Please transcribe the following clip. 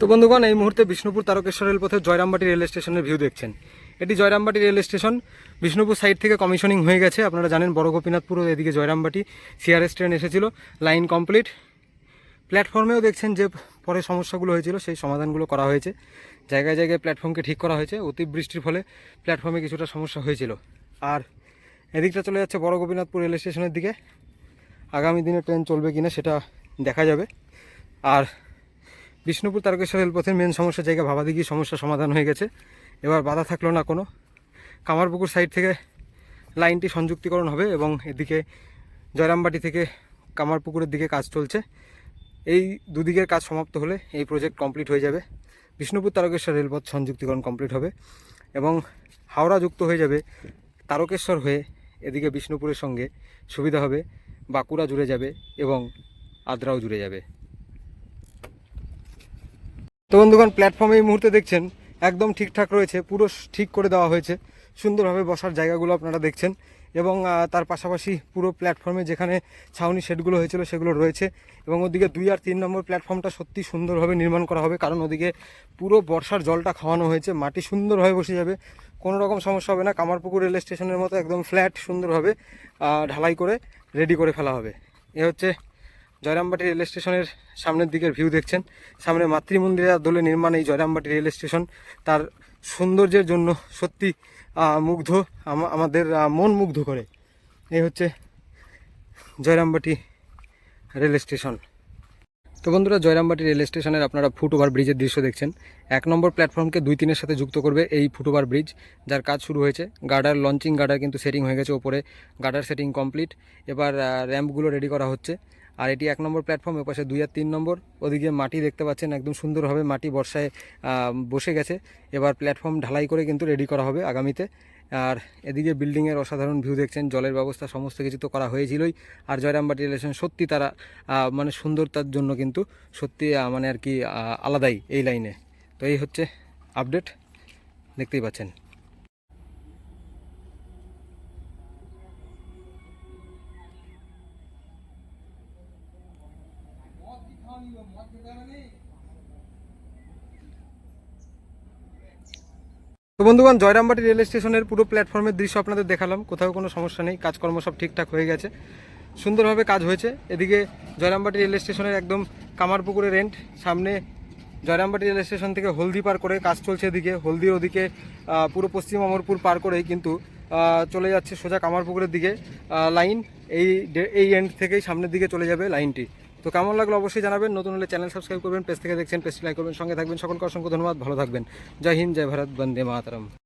তো বন্ধুগণ, এই মুহূর্তে বিষ্ণুপুর তারকেশ্বর রেলপথে জয়রামবাটি রেল স্টেশনের ভিউ দেখছেন। এটি Jayrambati rail station. Bishnupur side থেকে কমিশনিং হয়ে গেছে। আপনারা জানেন বড় গোপীনাথপুর এদিকে জয়রামবাটি সিআরএস ট্রেন এসেছিল, লাইন কমপ্লিট। প্ল্যাটফর্মেও দেখছেন যে পরে সমস্যাগুলো হয়েছিল, সেই সমাধানগুলো করা হয়েছে। জায়গায় জায়গায় প্ল্যাটফর্মকে ঠিক করা হয়েছে। অতিবৃষ্টির ফলে প্ল্যাটফর্মে কিছুটা সমস্যা হয়েছিল। আর এদিকটা চলে যাচ্ছে বড় গোপীনাথপুর রেল স্টেশনের দিকে। আগামী দিনে ট্রেন চলবে কিনা সেটা দেখা যাবে। আর বিষ্ণুপুর তারকেশ্বর রেলপথের মেন সমস্যা জায়গা ভাবাদিঘি সমস্যা সমাধান হয়ে গেছে। এবার বাধা থাকল না কোনো। কামারপুকুর সাইড থেকে লাইনটি সংযুক্তিকরণ হবে এবং এদিকে জয়রামবাটি থেকে কামারপুকুরের দিকে কাজ চলছে। এই দুদিকের কাজ সমাপ্ত হলে এই প্রজেক্ট কমপ্লিট হয়ে যাবে। বিষ্ণুপুর তারকেশ্বর রেলপথ সংযুক্তিকরণ কমপ্লিট হবে এবং হাওড়া যুক্ত হয়ে যাবে তারকেশ্বর হয়ে এদিকে বিষ্ণুপুরের সঙ্গে সুবিধা হবে, বাঁকুড়া জুড়ে যাবে এবং আদ্রাও জুড়ে যাবে। তো বন্ধুগণ প্ল্যাটফর্মে এই মুহূর্তে দেখছেন, একদম ঠিকঠাক রয়েছে, পুরো ঠিক করে দেওয়া হয়েছে, সুন্দরভাবে বসার জায়গাগুলো আপনারা দেখছেন, এবং তার পাশাপাশি পুরো প্ল্যাটফর্মে যেখানে ছাউনি শেডগুলো হয়েছিল সেগুলো রয়েছে, এবং ওদিকে দুই আর তিন নম্বর প্ল্যাটফর্মটা সত্যি সুন্দরভাবে নির্মাণ করা হবে, কারণ ওদিকে পুরো বর্ষার জলটা খাওয়ানো হয়েছে, মাটি সুন্দরভাবে বসে যাবে, কোনো রকম সমস্যা হবে না, কামারপুকুর রেল স্টেশনের মতো একদম ফ্ল্যাট সুন্দরভাবে ঢালাই করে রেডি করে ফেলা হবে। এ হচ্ছে জয়রামবাটি রেল স্টেশনের সামনের দিকের ভিউ দেখছেন। সামনে মাতৃমন্দিরের দোলে নির্মাণ এই জয়রামবাটি রেল স্টেশন। তার সৌন্দর্যের জন্য সত্যি মুগ্ধ আমাদের মন মুগ্ধ করে। এই হচ্ছে জয়রামবাটি রেল স্টেশন। তো বন্ধুরা, জয়রামবাটি রেল স্টেশনের আপনারা ফুট ওভার ব্রিজের দৃশ্য দেখছেন। এক নম্বর প্ল্যাটফর্মকে দুই তিনের সাথে যুক্ত করবে এই ফুট ওভার ব্রিজ, যার কাজ শুরু হয়েছে। গার্ডার, লঞ্চিং গার্ডার কিন্তু সেটিং হয়ে গেছে ওপরে। Girder setting complete. এবার র্যাম্পগুলো রেডি করা হচ্ছে। আর এটি এক নম্বর প্ল্যাটফর্ম এপাশে দুই আর তিন নম্বর। ওদিকে মাটি দেখতে পাচ্ছেন, একদম সুন্দরভাবে মাটি, বর্ষায় বসে গেছে। এবার প্ল্যাটফর্ম ঢালাই করে কিন্তু রেডি করা হবে আগামীতে। আর এদিকে বিল্ডিংয়ের অসাধারণ ভিউ দেখছেন, জলের ব্যবস্থা, সমস্ত কিছু তো করা হয়েছিলই। আর জয়রামবাটি রিলেশন সত্যি তারা মানে সুন্দরতার জন্য কিন্তু সত্যি মানে আর কি আলাদাই এই লাইনে তো এই হচ্ছে আপডেট দেখতেই পাচ্ছেন। তো বন্ধুগণ, জয়রামবাটি রেল স্টেশনের পুরো প্ল্যাটফর্মের দৃশ্য আপনাদের দেখালাম। কোথাও কোনো সমস্যা নেই, কাজকর্ম সব ঠিকঠাক হয়ে গেছে। সুন্দরভাবে কাজ হয়েছে। এদিকে জয়রামবাটি রেল স্টেশনের একদম কামারপুকুরের রেন্ট সামনে জয়রামবাটি রেল স্টেশন থেকে হলদি পার করে কাজ চলছে এদিকে। হলদির ওদিকে পুরো পশ্চিম অমরপুর পার করেই কিন্তু চলে যাচ্ছে সোজা কামারপুকুরের দিকে লাইন এই এই এন্ড থেকেই সামনের দিকে চলে যাবে লাইনটি তো কেমন লাগল অবশ্যই জানাবেন। নতুন হলে চ্যানেল সাবস্ক্রাইব করবেন, পেজ থেকে দেখছেন, পেজটি লাইক করবেন, সঙ্গে থাকবেন। সকলকে অসংখ্য ধন্যবাদ। ভালো থাকবেন। জয় হিন্দ, জয় ভারত, বন্দে মাতরম।